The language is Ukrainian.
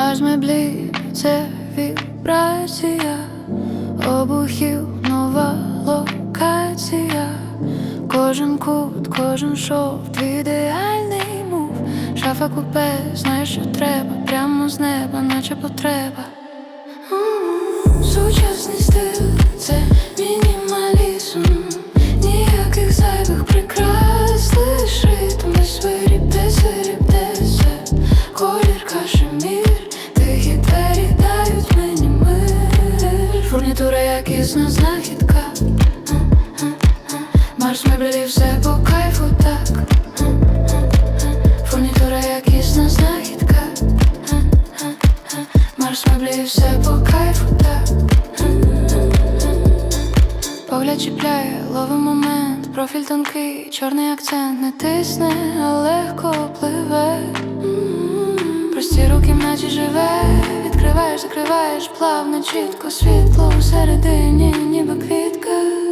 Марс меблі це вібрація, обухів нова локація. Кожен кут, кожен шов, твій ідеальний мув. Шафа купе, знаєш, що треба, прямо з неба, наче потреба. Сучасний стиль це мінімалізм, ніяких зайвих прикрас, лиш ритм без виріб, десь виріб, десь колір кашемір, Фурнітура знахідка. Марш меблі все по кайфу так. Фурнітура якісна знахідка. Марш меблі все по кайфу так. Погляд чіпляє, ловив момент, профіль тонкий, чорний акцент не тисне, а закриваєш плавно, чітко світло всередині, ніби квітка.